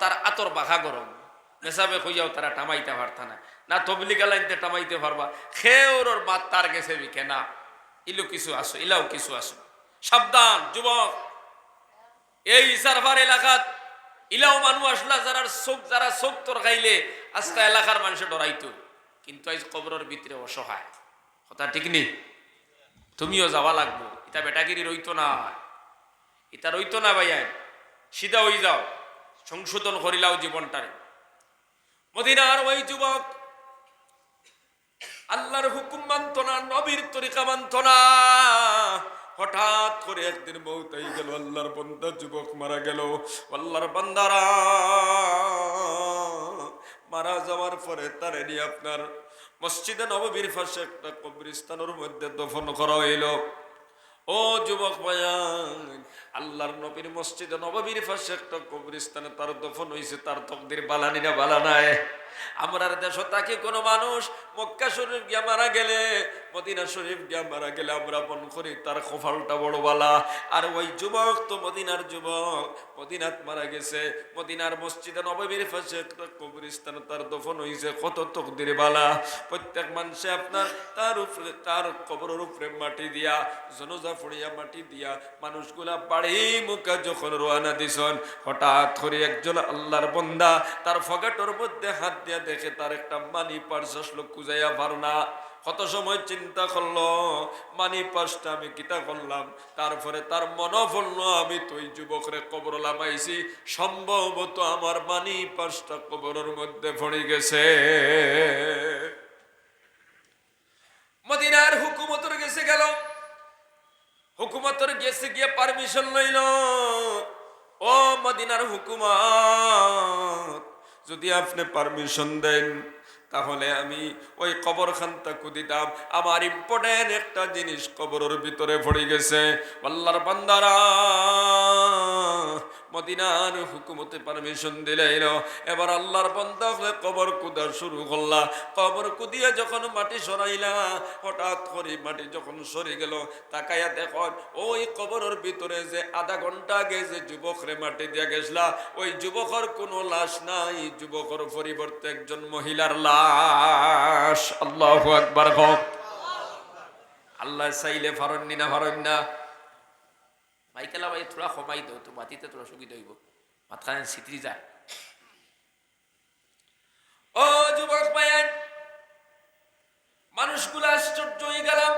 তার আতর বাঘা গরম। মেসাবে কইয়াও তারা টামাইতে পারতা না। না তবলিগা লাইনতে টামাইতে পারবা। খেওর ওর বাদ তার গেছে বিকে। না, ইলো কিছু আসো, ইলাও কিছু আসো। সাবধান, যুবক। এই সার্ভার এলাকাত ইলাও মানুষ আসলা যারা চোখ যারা চোখ তোর খাইলে আজকা এলাকার মানুষে ডরাইতো। কিন্তু আজ কবরের ভিতরে অসহায়। কথা ঠিক নেই তুমিও যাওয়া লাগবো। এটা বেটাগিরি রইতো না। এটা রইতো না ভাইয়াই সিধা হয়ে যাও। সংশোধন করিলাও জীবনটারে। মদিনার ওই যুবক আল্লাহর হুকুম মানত না, নবীর তরিকা মানত না। হঠাৎ করে একদিন বউতাই গেল, আল্লাহর বন্দা যুবক মারা গেল। আল্লাহর বান্দারা মারা যাওয়ার পরে তারে নিয়ে আপনার মসজিদে নববীর পাশে একটা কবরিস্তানের মধ্যে দফন করা হইল। ও যুবক ভাইয়ান আল্লাহর নবীর মসজিদে নবাবীর পাশে একটা কবরিস্তানে তার দফন হয়েছে তার তকদির বালানি না বালা নাই। আমরার দেশ তাকে কোনো মানুষ, মক্কা শরীফ গিয়া মারা গেলে, মদিনা শরীফ গিয়া মারা গেলে আমরা মন করি তার কপালটা বড় বালা আর ওই যুবক তো মদিনার যুবক, মদিনাত মারা গেছে, মদিনার মসজিদে নববীর পাশে একটা কবরিস্তান তার দফন হইছে, কত তকদির বালা। প্রত্যেক মানুষে আপনার তার উপরে, তার কবরের উপরে মাটি দিয়া, জনজা ফুড়িয়া মাটি দিয়া, মানুষগুলা বাড়ি মুখা যখন রোয়ানা দিছন, হঠাৎ করে একজন আল্লাহর বন্দা তার ফগাটোর মধ্যে হাত দিয়া দেখে তার একটা মানি পার্স আসলো কুজাইয়া পার না। কত সময় চিন্তা করল, মানি পার্সটা আমি কিতা করলাম? তারপরে তার মন পড়ল আমি তো ওই যুবকরে কবর লামাইছি সম্ভবত আমার মানি পার্সটা কবরের মধ্যে পড়ে গেছে। মদিনার হুকুমতর গেছে গেল। হুকুমতর গেছে গিয়ে পারমিশন লইল। ও মদিনার হুকুমত যদি আপনি পারমিশন দেন, তাহলে আমি ওই কবরখানটা কুদিতাম আমার ইম্পর্টেন্ট একটা জিনিস কবরের ভিতরে পড়ে গেছে। আল্লাহর বান্দারা মদিনার হুকুমতে পারমিশন দিলেন এবার আল্লাহর বন্ধ হলে কবর কুদা শুরু করলা। কবর কুদিয়ে যখন মাটি সরাইলা, হঠাৎ করে মাটি যখন সরে গেল তাকাইয়া দেখুন ওই কবরের ভিতরে যে আধা ঘণ্টা আগে যে যুবকরে মাটি দিয়ে গেছলা ওই যুবকর কোনো লাশ নাই। যুবকর পরিবর্তে একজন মহিলার লাশ। আল্লাহ একবার হোক আল্লাহ চাইলে ফারন্নি না। মাইকেলা ভাই থোড়া কমাই দাও তো মাটিতে তোরা সুবিধা হইব মাথাখানে সিতরি যায় ও যুবক ভাইয়ান মানুষগুলো আশ্চর্য হয়ে গেলাম।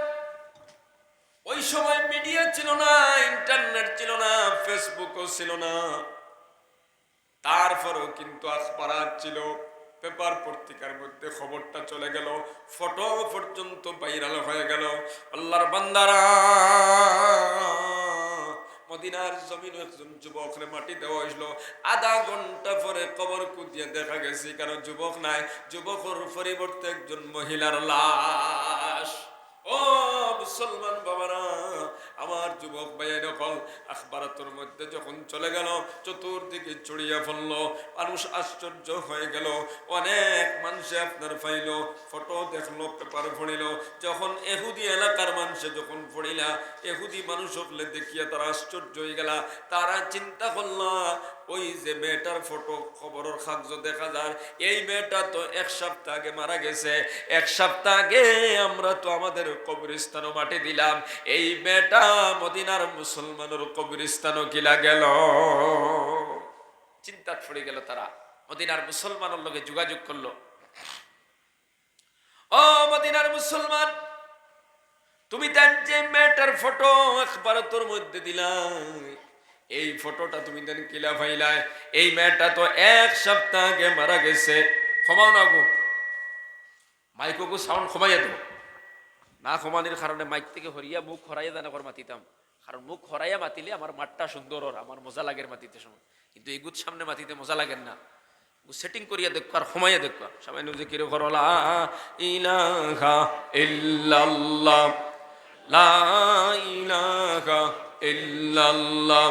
ওই সময় মিডিয়া ছিল না ইন্টারনেট ছিল না ফেসবুকও ছিল না। তারপরেও কিন্তু আখবারাত ছিল। পেপার পত্রিকার মধ্যে খবরটা চলে গেল। ফটো পর্যন্ত ভাইরাল হয়ে গেল। আল্লাহর বান্দারা মদিনার জমিন একজন যুবকরে মাটি দেওয়া হয়েছিল আধা ঘণ্টা পরে কবর কুদিয়ে দেখা গেছে, কারণ যুবক নাই। যুবকর পরিবর্তে একজন মহিলার লাশ। ও মুসলমান বাবারা আমার যুবক ভাইয়া নকল আখবারাতর মধ্যে যখন চলে গেল, চতুর্দিকে ছড়িয়ে ফেলল মানুষ আশ্চর্য হয়ে গেল। অনেক মানুষে আপনার পাইল, ফটো দেখল, পেপার পড়িল যখন এহুদি এলাকার মানুষে যখন পড়িলা, এহুদি মানুষ হলে দেখিয়া তারা আশ্চর্য হয়ে গেলা। তারা চিন্তা করলা ওই যে মেয়েটার ফটো, খবরের কাগজ দেখা যায়, এই মেয়েটা তো এক সপ্তাহ আগে মারা গেছে। এক সপ্তাহ আগে আমরা তো আমাদের কবরস্থানও মাটি দিলাম। এই মেয়েটা মদিনার মুসলমানের কবরস্থানও কিলা গেল। চিন্তা পড়ে গেল তারা। মদিনার মুসলমানের লোকে যোগাযোগ করল। ও মদিনার মুসলমান, তুমি দেন যে মেয়েটার ফটো একবার তোর মধ্যে দিলাম এই ফটোটা তুমি দেন কিলা ফাইলাই, এই মেয়েটা তো এক সপ্তাহ আগে মারা গেছে। ক্ষমাও না গো। মাইকো সাউন্ড ক্ষমাইয়া দেবো না ক্ষমানির কারণে মাইক থেকে হরিয়া মুখ হরাইয়া দানা করে মাতিতাম কারণ মুখ হরাইয়া মাতিলে আমার মাঠটা সুন্দর ওর আমার মজা লাগের মাতিতে সময় কিন্তু এই গুদ সামনে মাতিতে মজা লাগেন না। সেটিং করিয়া দেখো আর সময়ে দেখো সবাই নিজে কিরে করলা ইলাহা ইল্লাল্লাহ। লা ইলাহা ইল্লাল্লাহ।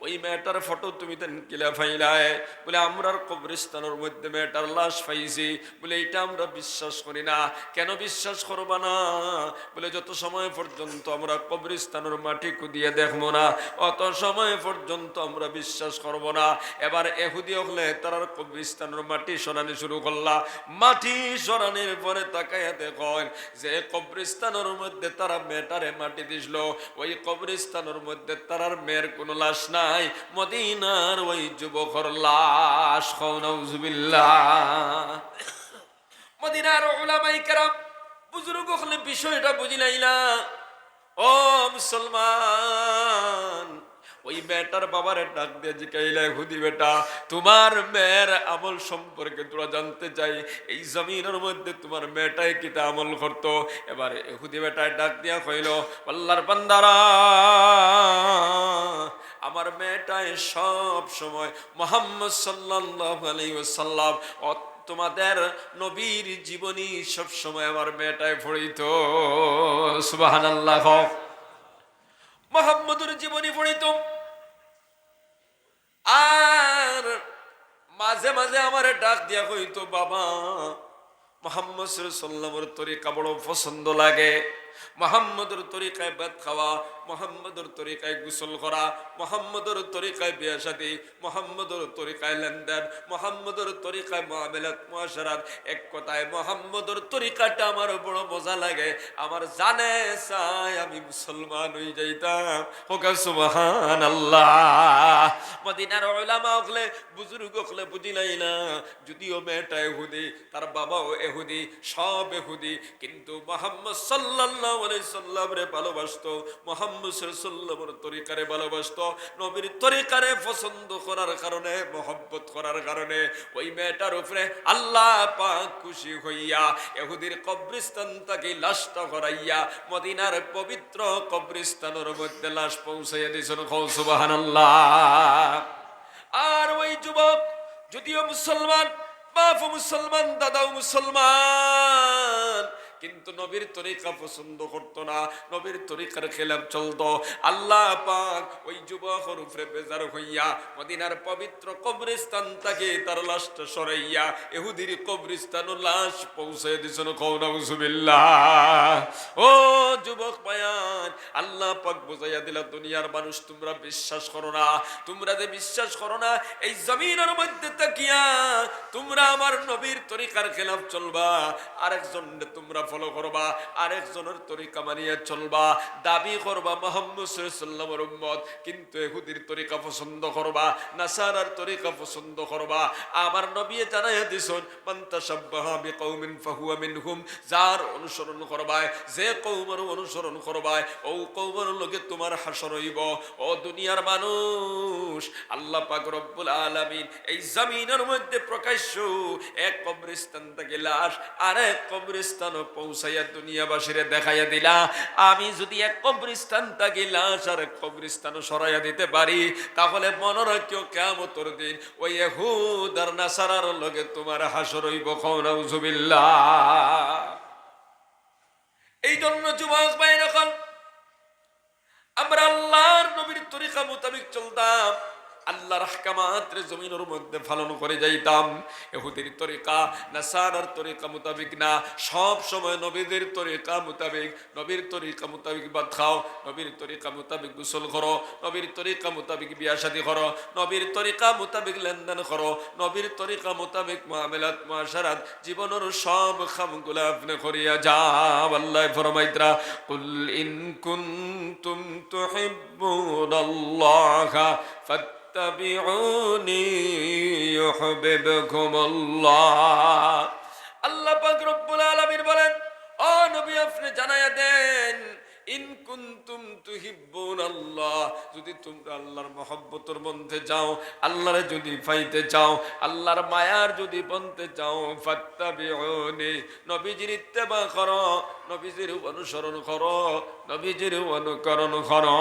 ওই মেয়েটার ফটো তুমি তেন কিলা ফাইলায়। বলে, আমরার কবরিস্তানের মধ্যে মেয়েটার লাশ পাইছি বলে এটা আমরা বিশ্বাস করি না। কেন বিশ্বাস করবা না? বলে, যত সময় পর্যন্ত আমরা কবরিস্তানের মাটি কুদিয়ে দেখব না, অত সময় পর্যন্ত আমরা বিশ্বাস করব না। এবার এহুদি হলে তারার কবরিস্তানের মাটি সরানি শুরু করলা। মাটি সরানির পরে তাকাইয়া দেখেন যে কবরিস্তানের মধ্যে তারা মেটারে মাটি দিছিল। ওই কবরিস্তানের মধ্যে তারার মেয়ের কোনো লাশ নাই মদিনার ওই যুবকর লাশ মদিনার ওলামাই কেরাম, বুজুর্গ হলে বিষয়টা বুঝিলাই না। ও মুসলমান, ওই বেটার বাবার ডাক দিয়ে জিকাইলা, হুদি বেটা, তোমার মেয়ের আমল সম্পর্কে তোরা জানতে চাই। এই জমিনের মধ্যে তোমার মেয়েটাই কিতা আমল করতো? এবার হুদি বেটায় ডাক দিয়া কইল, আল্লাহর বান্দারা আমার মেয়েটাই সব সময় মোহাম্মদ সাল্লাহ সাল্লাম তোমাদের নবীর জীবনী সব সময় আমার মেয়েটায় পড়িত। সুবাহান আল্লাহ মোহাম্মদুর জীবনী পড়িত। আর মাঝে মাঝে আমার ডাক দিয়া কইতো, বাবা, মোহাম্মদ সাল্লামের তরিকা বড় পছন্দ লাগে। মোহাম্মদের তরিকায় বেদ খাওয়া মোহাম্মদের তরিকায় গোসল করা, মোহাম্মদের তরিকায় বিয়ে সাথী মোহাম্মদের তরিকায় লেনদেন, মোহাম্মদের তরিকায় মহামেলাত মহাসারাত এক কথায় মোহাম্মদের তরিকাটা আমার বড় মজা লাগে। আমার জানে চাই আমি মুসলমান হয়ে যাইতাম। হোকা সুবহান আল্লাহ মদিনার ওলামা হকলে বুজুর্গ হকলে বুঝিলাই না। যদিও মেয়েটা এহুদি, তার বাবাও এহুদি, সব এহুদি। কিন্তু মোহাম্মদ আলাইহি সাল্লাম রে ভালোবাসতো। মোহাম্মদ তরিকারে ভালোবাসতো, নবীর তরিকারে পছন্দ করার কারণে, মহব্বত করার কারণে ওই মেয়েটার উপরে আল্লাহ পাক খুশি হইয়া এহুদির কবরিস্তান তাকে লাশটা করাইয়া মদিনার পবিত্র কবরিস্তানের মধ্যে লাশ পৌঁছাইয়া দিয়েছেন। সুবহানাল্লাহ। আর ওই যুবক, যদিও মুসলমান, বাপ মুসলমান, দাদাও মুসলমান কিন্তু নবীর তরিকা পছন্দ করতো না। নবীর তরিকার খেলাপ চলতো। আল্লাহ পাক ওই যুবকের উপরে বেজার হইয়া মদিনার পবিত্র কবরিস্তান তাকে তার লাশটা সরাইয়া এহুদির কবরিস্তান লাশ পৌঁছে দিছেন কৌনাউজুবিল্লাহ ও যুবক বায়ান আল্লাহ পাক বুঝাইয়া দিলা, দুনিয়ার মানুষ তোমরা বিশ্বাস করো না। তোমরা যে বিশ্বাস করো না, এই জমিনের মধ্যে তাকিয়া তোমরা আমার নবীর তরিকার খেলাফ চলবা। আরেকজন তোমরা ফলো করবা, আরেকজনের তরিকা মানিয়ে চলবা, দাবি করবা মোহাম্মদ উম্মত, কিন্তু এহুদির তরিকা পছন্দ করবা, নাসারার তরিকা পছন্দ করবা। আমার নবী জানাই দিছন যার অনুসরণ করবায়, যে কৌমের অনুসরণ করবায়, ও কৌমের লগে তোমার হাসর হইব। ও দুনিয়ার মানুষ, আল্লাহ পাক রব্বুল আলামিন এই জমিনের মধ্যে প্রকাশ্য এক কবরিস্তান থেকে লাশ আর এক কবরিস্তান পৌঁছাইয়া দুনিয়াবাসীরে দেখাইয়া দিলা, আমি যদি এক কবরিস্তান থেকে, লাশ আর এক কবরিস্তান সরাইয়া দিতে পারি, তাহলে মনে রাখিও কেমতর দিন ওই এহুদ আর নাসারার লগে তোমার হাসর হইব খৌনাউজুবিল্লাহ এই জন্য যুবক ভাই এখন আমরা আল্লাহর নবীর তরিকা মোতাবিক চলতাম। আল্লাহর আহকামাত জমিনের মধ্যে পালন করে যাইতাম। এহুদির তরিকা, নাসারার তরিকা মোতাবিক না। সব সময় নবীদের তরিকা মোতাবিক, নবীর তরিকা মোতাবিক বাদ খাও, নবীর তরিকা মোতাবিক গোসল করো, নবীর তরিকা মোতাবিক বিয়া শাদি করো, নবীর তরিকা মোতাবিক লেনদেন করো, নবীর তরিকা মোতাবিক মামেলাত, মাশারাত, জীবনের সব খামগুলা আপনি করিয়া যাও। আল্লাহ ফরমাইতরা কুল ইন কুনতুম তুহিব্বুনাল্লাহা ফাত্তাবিউনি ইউহিব্বুকুমুল্লাহ। আল্লাহ পাক রব্বুল আলামিন বলেন, ও নবী, আপনি জানায়া দেন, ইন কুনতুম তুহিব্বুন আল্লাহ যদি তোমরা আল্লাহর মহব্বতের মধ্যে যাও, আল্লাহরে যদি পাইতে চাও, আল্লাহর মায়ার যদি বনতে চাও, ফাত্তাবিউনি, নবীজির ইত্তেবা করো, নবীজির অনুসরণ করো, নবীজির অনুকরণ করো।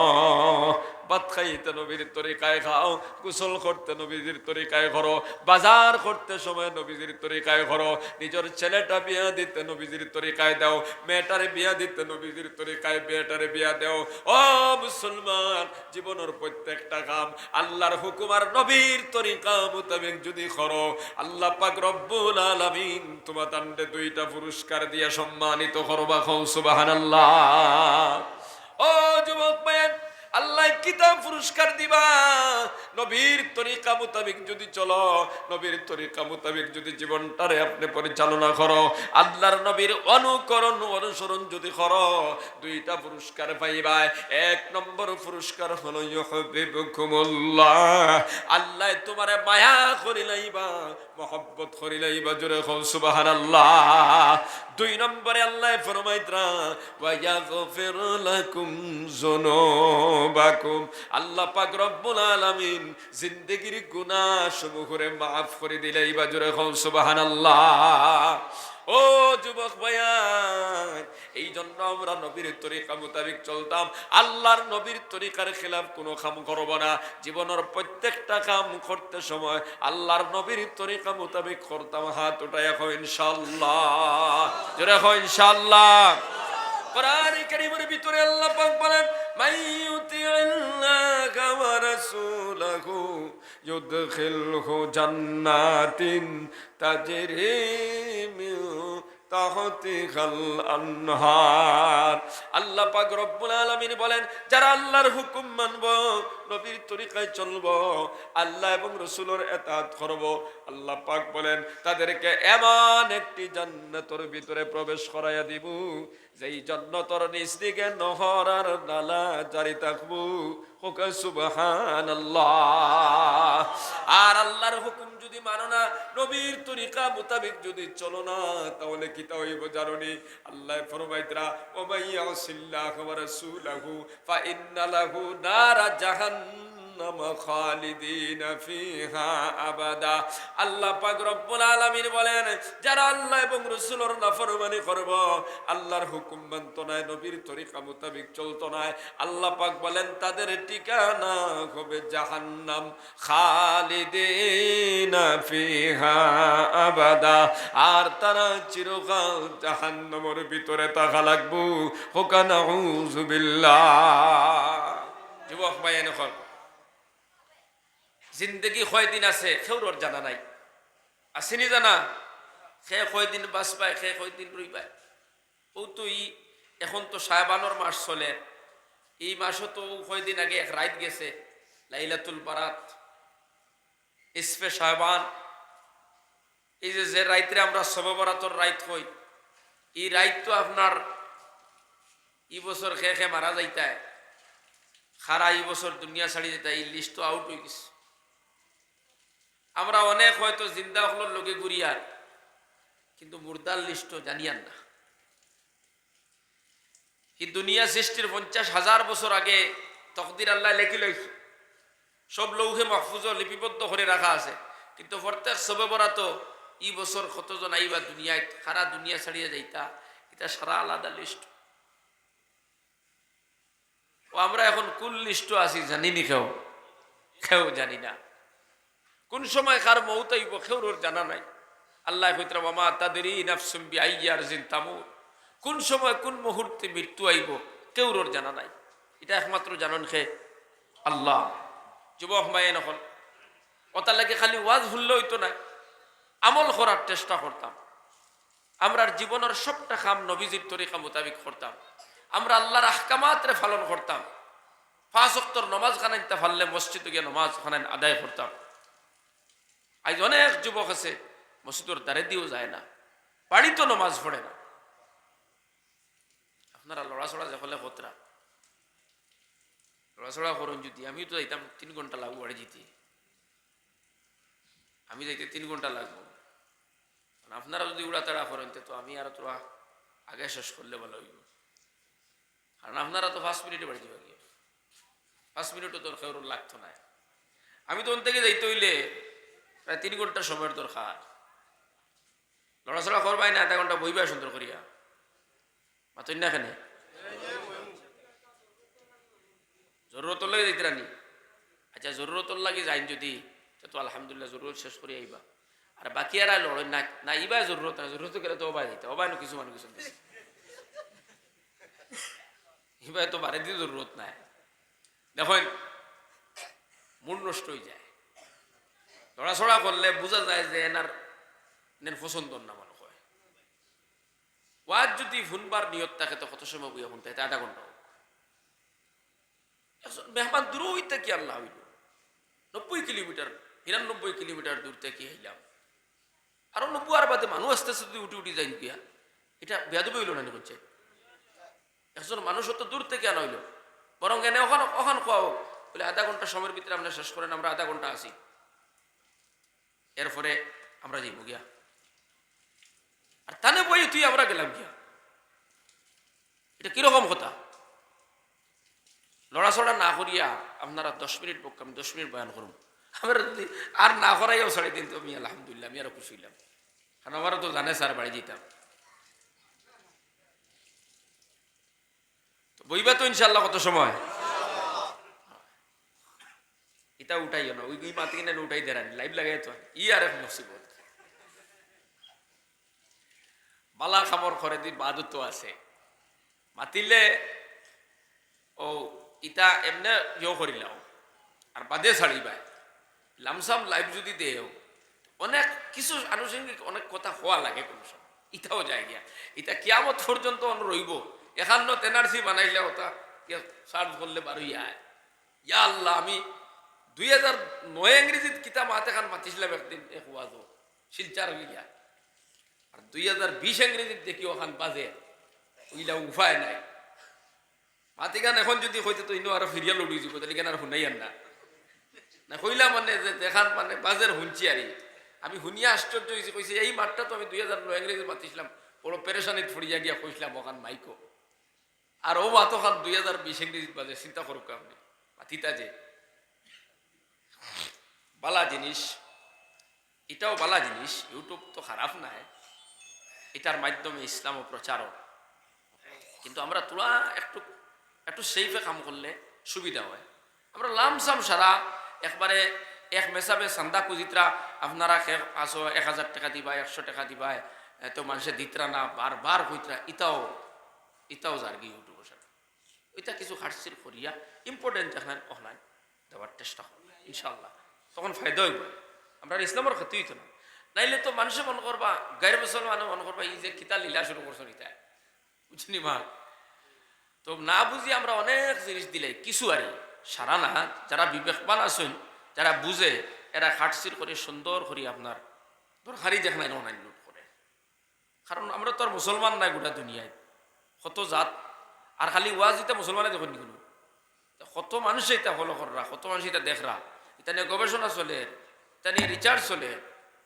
ভাত খাইতে নবীর তরিকায় খাও, গোসল করতে নবীজির তরিকায় করো, বাজার করতে সময় নবীজির তরিকায় করো, নিজের ছেলেটা বিয়া দিতে নবীজির তরিকায় দাও, মেয়েটারে বিয়া দিতে নবীজির তরিকায় মেয়েটারে বিয়া দাও। ও মুসলমান, জীবনের প্রত্যেকটা কাম আল্লাহর হুকুম আর নবীর তরিকা মোতাবেক যদি করো, আল্লাহ পাক রব্বুল আলামিন তোমার তান্ডে দুইটা পুরস্কার দিয়ে সম্মানিত করবা খৌ সুবহানাল্লাহ। ও যুবক ভাইয়ের আল্লাহ কিতাব পুরস্কার দিবা। নবীর তরিকা মোতাবেক যদি চলো, নবীর তরিকা মোতাবেক যদি জীবনটারে আপনি পরিচালনা করো, আল্লাহর নবীর অনুকরণ অনুসরণ যদি করো, দুইটা পুরস্কার পাইবা এক নম্বর পুরস্কার হলো আল্লাহ তোমারে মায়া করিলাইবা, মহব্বত করিলাইবা, জোরে হও সুবহানাল্লাহ। দুই নম্বরে আল্লাহ ফরমাইতরা ওয়া ইয়াগফির লাকুম যুনুবাকুম। আল্লাহ পাক রব্বুল আলামিন জিন্দেগির গুনাহ সমূহরে মাফ করে বাজুরে জোরে সুবাহান সুবহানাল্লাহ। ও যুবক ভাইয়া এই জন্য আমরা নবীর তরিকা মোতাবেক চলতাম। আল্লাহর নবীর তরিকার খেলাফ কোনো কাম করব না। জীবনের প্রত্যেকটা কাম করতে সময় আল্লাহর নবীর তরিকা মোতাবেক করতাম, হাত ওটাই এখন ইনশাল্লাহ ইনশাল্লাহ ভিতরে আল্লাহ বলেন তাজরি মিন তাহতিহাল আনহার আল্লাহ পাক রব্বুল আলামিন বলেন, যারা আল্লাহর হুকুম মানব, নবীর তরিকায় চলব, আল্লাহ এবং রসুলের এতাত করব, আল্লাহ পাক বলেন, তাদেরকে এমন একটি জান্নাতের ভিতরে প্রবেশ করাইয়া দিব যেই জান্নাতর নিচ দিকে নহর আর নালা জারি থাকব। হোকা, সুবহানাল্লাহ। আর আল্লাহর হুকুম যদি মানো না, নবীর তরিকা মোতাবেক যদি চলো না, তাহলে কি তা হইব জানোনি? আল্লাহ ফরমাইতরা ও মাইয়া সিল্লাহ রাসূলাহু ফা ইন্না লাহু নারা জাহান্নাম খালিদিনা ফিহা আবাদা। আল্লাহ পাক রব্বুল আলামিন বলেন, যারা আল্লাহ এবং রাসূলের নাফরমানি করব, আল্লাহর হুকুম মানত না, নবীর তরিকা মোতাবেক না। আল্লাহ পাক বলেন, তাদের ঠিকানা হবে জাহান্নাম ফিহা আবাদা। আর তারা চিরকাল জাহান্নামের ভিতরে থাকা লাগবো। হোকা নাউজুবিল্লাহ যুবক ভাই এনেখন জিন্দগি কয়দিন আছে? সেউর জানা নাই। আসেনি জানা? সে কয়দিন বাস পায় সে কয়দিন রই পায় ও ই এখন তো সাহেবানোর মাস চলে। এই মাসও তো কয়দিন আগে এক রাইত গেছে, লাইলাতুল বারাত। ইসফে সাহেবান এই যে যে রাইতে আমরা সবে বরাতর রাইত হই এই রাইত তো আপনার ই বছর খেয়ে খেয়ে মারা যাইতায়। খারা এই বছর দুনিয়া ছাড়ি যেতে এই লিস্ট তো আউট হয়ে গেছে। আমরা অনেক হয়তো জিন্দা হলোর লোকে গুরিয়ার কিন্তু মুর্দার লিস্ট জানিয়ান না। এই দুনিয়া সৃষ্টির পঞ্চাশ হাজার বছর আগে তকদির আল্লাহ লেখি লইছে। সব লৌহে মাহফুজ লিপিবদ্ধ করে রাখা আছে। কিন্তু প্রত্যেক সবে বরাত ই বছর কতজন আইবা দুনিয়ায়, সারা দুনিয়া ছাড়িয়ে যাইতা, এটা সারা আলাদা লিস্ট ও আমরা এখন কুল লিস্ট আছি, জানিনি কেউ? কেউ জানি না। কোন সময় কার মৌত আইব কেউর জানা নাই। আল্লাহ মামা তাদের কোন সময় কোন মুহূর্তে মৃত্যু আইব কেউর জানা নাই। এটা একমাত্র জানন খে আল্লাহ। যুবক মায়ে নহল ওটার লাগে খালি ওয়াজ ভুললে হইতো না। আমল করার চেষ্টা করতাম। আমরার জীবনের সবটা কাম নবীজির তরিকা মোতাবিক করতাম। আমরা আল্লাহর আহকামাতরে পালন করতাম। পাঁচ অক্তর নমাজ খানাইতে পারলে মসজিদে গিয়ে নমাজ খানাইন আদায় করতাম। আজ অনেক যুবক আছে, মসজিদর দ্বারে দিয়েও যায় না বাড়িতে নমাজ পড়ে না। আপনারা লড়াচড়া যখলে কতরা লড়াচড়া করুন যদি, আমিও তো যাইতাম, তিন ঘণ্টা লাগবো বাড়ি যেতে। আমি যাইতে তিন ঘণ্টা লাগবো। আপনারা যদি উড়াতাড়া করেন, তো আমি আর তোরা আগে শেষ করলে ভালো হইব। কারণ আপনারা তো পাঁচ মিনিটে বাড়ি যাবে পাঁচ মিনিটও তোর কেউ লাগতো না। আমি তো ওন থেকে যাইতে হইলে প্রায় তিন ঘণ্টা সময়ের দরকার। লড়াচড়া করবাই না, আধা ঘণ্টা বইবা সুন্দর করিয়া। মাতই না কেন জরুরতর লাগে যাইতে রানি। আচ্ছা জরুরতর লাগে যাইন যদি, তা আলহামদুলিল্লাহ জরুরত শেষ করে আইবা। আর বাকি আর লড়েন না না ইবা জরুরত না, জরুরত গেলে তো অবাই দিতে অবাই কিছু মানুষ কিছু ইবাই তো বারে দিয়ে জরুরত নাই। দেখেন মূল নষ্ট হয়ে যায়। লড়াছড়া করলে বোঝা যায় যে এনার এনার পছন্দ না মানুষ হয়। ওয়াজ যদি ফুনবার নিয়ত থাকে, তো কত সময় বুঝা? তা আধা ঘণ্টা। একজন মেহমান দূর হইতে কি আল্লাহ হইল? নব্বই কিলোমিটার, নিরানব্বই কিলোমিটার দূর থেকে হইলাম আরও নব্বই আর বাদে মানুষ আস্তে আস্তে যদি উঠে উঠে যাই গিয়া এটা বেয়াদবি হইল না বলছে একজন মানুষ তো দূর থেকে আনা হইল। বরং এনে ওখান ওখান খাওয়াও বলে আধা ঘণ্টা সময়ের ভিতরে আমরা শেষ করেন, আমরা আধা ঘণ্টা আসি এরপরে আমরা যাইব গিয়া। আর তানে বই তুই আমরা গেলাম গিয়া। এটা কীরকম কথা? লড়াচড়া না করিয়া আপনারা দশ মিনিট আমি দশ মিনিট বয়ান করুন আমরা যদি আর না করাইও ছড়াই দিন তো আমি আলহামদুলিল্লাহ, আমি আরও খুশি হইলাম। কারণ আমারও তো জানে স্যার বাড়ি যেতাম বইবা তো ইনশাল্লাহ কত সময়? এটা উঠাইও না, ওই ওই মাতি কিনে উঠাই দেরানি, লাইভ লাগাই তো ই আর এক মুসিবত বালা খামর করে দি বাদত আছে। মাতিলে ও ইটা এমনে ইয়ে করিলাও আর বাদে ছাড়িবাই লামসাম লাইভ যদি দেও অনেক কিছু আনুষঙ্গিক অনেক কথা হওয়া লাগে কোনো সময়। ইটাও যায় গিয়া। ইটা কিয়ামত পর্যন্ত অন রইব এখান্ন এনআরসি বানাইলে ওটা সার্চ করলে আয় ইয়া আল্লাহ, আমি দুই হাজার নয় ইংরেজিত কিতাব মাতে খান মাতিছিলাম একদিন এক ওয়াজও শিলচার গিয়া। আর দুই হাজার বিশ ইংরেজিত দেখি ওখান বাজে। ওইলা উপায় নাই। মাতিগান এখন যদি হইতে তো ইনো আরও ফিরিয়া লড়ি যাব তাহলে কেন আর শুনাই আন না কইলা মানে যে দেখান মানে বাজের শুনছি আরি আমি শুনিয়া আশ্চর্য হয়েছি কইছে এই মাঠটা তো আমি দুই হাজার নয় ইংরেজি মাতিছিলাম। বড় পেরেশানিত ফুরিয়া গিয়া কইছিলাম ওখান মাইকো। আর ও মাতো খান দুই হাজার বিশ ইংরেজিত বাজে, চিন্তা করুক আপনি। মাতিতা যে। বালা জিনিস, এটাও বালা জিনিস, ইউটিউব তো খারাপ নাই, এটার মাধ্যমে ইসলাম প্রচারও। কিন্তু আমরা তোলা একটু একটু সেইফে কাম করলে সুবিধা হয়। আমরা লামসাম সারা, একবারে এক মেসাবে চান্দা কুজিত্রা আপনারা পাঁচশো, এক হাজার টাকা দিবা একশো টাকা দিবা তো মানুষে দিতরা না, বারবার কইতরা ইটাও ইটাও যার ইউটিউবের সাথে। ওইটা কিছু হাটসির করিয়া ইম্পর্টেন্ট এখন অনলাইন দেওয়ার চেষ্টা করবে ইনশাল্লাহ তখন ফায়দা হইব। আমরা ইসলামের ক্ষতি হইতো না। নাইলে তো মানুষে মনে করবা গায়ের মুসলমানে মনে করবা, এই যে কিতা লীলা শুরু করছ নিতা বুঝনি মা? তো না বুঝি আমরা অনেক জিনিস দিলে, কিছু আরে, সারা না, যারা বিবেকবান আছেন, যারা বুঝে, এরা হাটসির করে, সুন্দর করে আপনার দরকারি যেখানে অনলাইন লুট করে। কারণ আমরা তো আর মুসলমান নাই গোটা দুনিয়ায়। কত জাত, আর খালি ওয়াজ এটা মুসলমানে দেখুন কোনো। কত মানুষ এটা ফলো কররা, কত মানুষ এটা দেখরা। এটা নিয়ে গবেষণা চলে এটা নিয়ে রিচার্জ চলে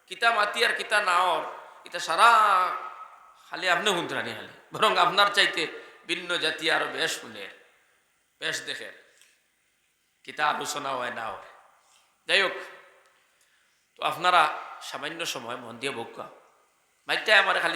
কিতা মাতি আর কিতা নাওর এটা সারা খালি আপনি শুনতে রানি খালি। বরং আপনার চাইতে ভিন্ন জাতি আরও বেশ শুনে, বেশ দেখে। কিতা আলোচনা হয় না হয়। যাই হোক, তো আপনারা সামান্য সময় মন দিয়ে বকা মাইকটাই আমার খালি